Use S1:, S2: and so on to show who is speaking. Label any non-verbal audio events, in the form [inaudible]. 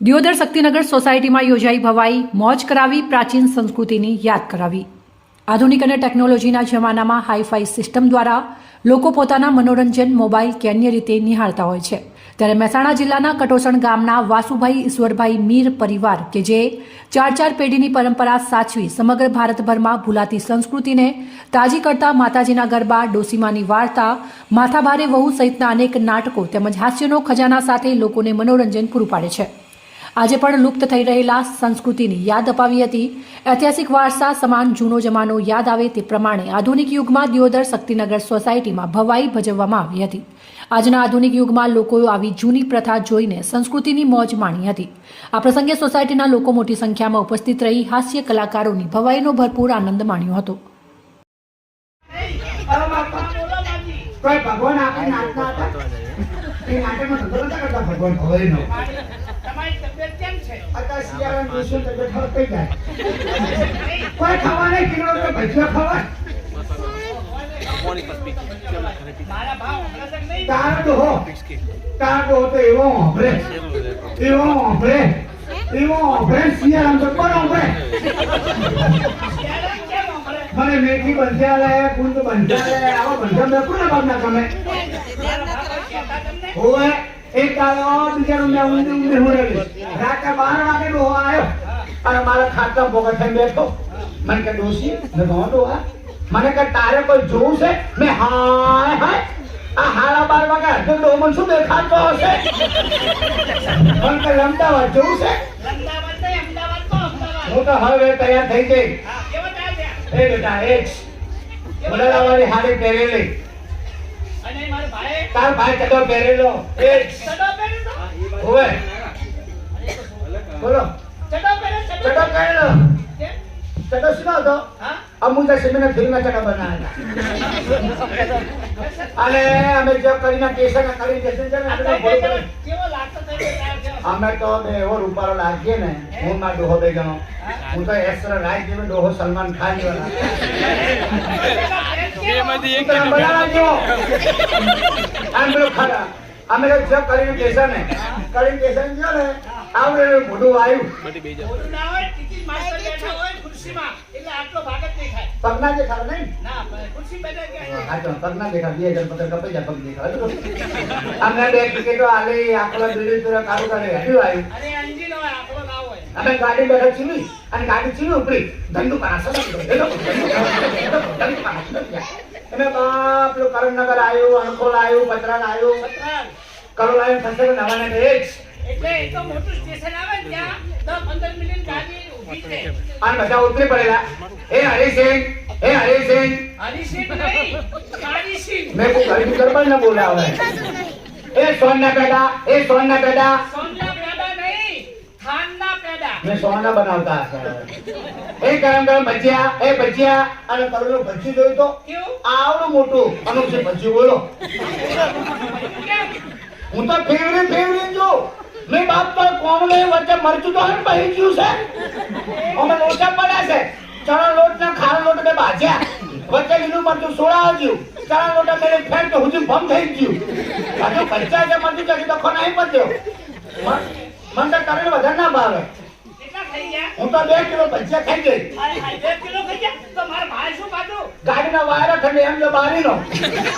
S1: દિયોદર શક્તિનગર સોસાયટીમાં યોજાઈ ભવાઈ, મોજ કરાવી, પ્રાચીન સંસ્કૃતિની યાદ કરાવી. આધુનિક અને ટેકનોલોજીના જમાનામાં હાઈફાઈ સિસ્ટમ દ્વારા લોકો પોતાના મનોરંજન મોબાઈલ કે અન્ય રીતે નિહાળતા હોય છે. ત્યારે મહેસાણા જિલ્લાના કટોસણ ગામના વાસુભાઈ ઈશ્વરભાઈ મીર પરિવાર કે જે ચાર ચાર પેઢીની પરંપરા સાચવી સમગ્ર ભારતભરમાં ભૂલાતી સંસ્કૃતિને તાજી કરતા માતાજીના ગરબા, ડોસીમાની વાર્તા, માથાભારે વહુ સહિતના અનેક નાટકો તેમજ હાસ્યનો ખજાના સાથે લોકોને મનોરંજન પૂરું પાડે છે. આજે પણ લુપ્ત થઈ રહેલા સંસ્કૃતિની યાદ અપાવી હતી. ઐતિહાસિક વારસા સમાન જૂનો જમાનો યાદ આવે તે પ્રમાણે આધુનિક યુગમાં દિયોદર શક્તિનગર સોસાયટીમાં ભવાઈ ભજવવામાં આવી હતી. આજના આધુનિક યુગમાં લોકો આવી જૂની પ્રથા જોઈને સંસ્કૃતિની મોજ માણી હતી. આ પ્રસંગે સોસાયટીના લોકો મોટી સંખ્યામાં ઉપસ્થિત રહી હાસ્ય કલાકારોની ભવાઈનો ભરપૂર આનંદ માણ્યો હતો.
S2: ભગવાન આપણે નાચતા હતા એ નાટકમાં ધંધો નતા કરતા ભગવાન ભવાઈનો.
S3: તમારી તબિયત કેમ
S2: અત્યારે શિયાળાની તબિયત ખરાબ થઈ જાય. કોઈ ખાવા નહીં કિલો તો ભજીયા ખાવા.
S3: મારા ભાવ હમણાં તક
S2: તો હો તાર તો તો એવો હોભળે. એવો હોભળે. એવો હોભળે. શિયાળામાં તો કોણ મને મેથી બંધ્યા લે કુંદ બંધ્યા લે આવા બંધ્યા મેં કોને ગમે
S3: મારા ભાવ
S2: એક દાડો બિચારો મેં ઊંધી ઊંધી હુરેલી રાતે બાર વાગે ડોહો આવ્યો. અને મારા ખાતા પોકેટ થઈને બેઠો. મને કે ડોશી મેં કહો ડોહા. મને કે તારે કોઈ જોવું છે? મેં હાય હાય. આ હાડા બાર વાગે અડધો ડોહો મને શું દેખાતો હશે? મને કે અમદાવાદ જોવું છે. હું તો હવે તૈયાર થઈ ગઈ? એ બેટા એ જ. બદલાવાળી હાડી પહેરેલી.
S3: અને મારો ભાઈ.
S2: તાર ભાઈ ચડો પહેરેલો. એ
S3: ચડો?
S2: બોલો.
S3: ચડો પહેર્યો, ચડો
S2: ચડો પહેરેલો. ચડો શું હતો અમુક સિમેન્ટ ફિલ્મના ચડો બનાવેલા. અને અમે જો કરીને કેસર કરી દેશે ને
S3: કેવો-
S2: અમે તો બે એવો રૂપારો લાગીએ ને હું માં ડોહો બે ગણો હું તો એસરા રાજ જેવો ડોહો સલમાન ખાન જેવો અમે [laughs] તો જો કરીને કેસર ને. કરીને કેસર ગયો ને આવડે એવું મોઢું આવ્યું
S3: મોટું ના હોય, ટિકિટ માસ્ટર બેઠા હોય ખુરશીમાં, એટલે આટલો.
S2: પગના દેખાડ નહીં?
S3: ના, ખુરશી બેઠા ગયા.
S2: હા તો પગના બે હજાર પચાસ કપાઈ જાય પગ દેખાડ અમે બે ટિકિટો આલી આખલા બીડી પૂરા કાઢું. કાઢે હેડ્યું આવ્યું
S3: ના હોય.
S2: અમે ગાડી બેઠા ચીવી અને ગાડી ચીવી ઉપરી ધંધુ અમે બાપ પેલું કરણનગર આવ્યું અણખોલ આવ્યો પતરાલ આવ્યો
S3: પતરાલ.
S2: કરોલ આવ્યું ખસેડો નવાને એ
S3: એટલે એ તો મોટું સ્ટેશન આવે ત્યાં દસ પંદર મિનિટ ગાડી ઊભી છે.
S2: અને બધા ઉતરી પડેલા. એ હરિસિંહ એ હરિસિંહ
S3: હરીસિંહ નહીં, કાળીસિંહ.
S2: મેં કોઈ ઘડી ગરબડ ન બોલ્યા હવે એ સોનના પેડા એ સોનના પેડા.
S3: સોનના પેડા નહીં, થાનના પેડા.
S2: મેં સોના બનાવતા હશે એ गरम ગરમ ભજીયા એ ભજીયા. અને કરોડનું ભજી જોયું તો? આવડું મોટું. અનુસી ભજી બોલો? હું તો ફેવરી ફેવરી જો મેં બાપ તો કોણ લઈ વચ્ચે મરચું તો હર પહી ગયું છે અમે લોચા પડ્યા છે ચણા લોટ ને ખારા લોટ બે ભાજ્યા મરચું સોડાવ્યું ચણા લોટ મેરે ફેર તો હુજી ભમ થઈ ગયું હજુ ખર્ચા છે મંદિર તો ખોના નહીં પડ્યો મને તો તરણ વધારે ના ભાવે? હું તો બે કિલો ભજીયા ખાઈ ગઈ
S3: બે કિલો ખાઈ ગયા? તો મારા ભાઈ શું ખાધું?
S2: ગાડીના વાયરા ખંડે એમ જો બારીનો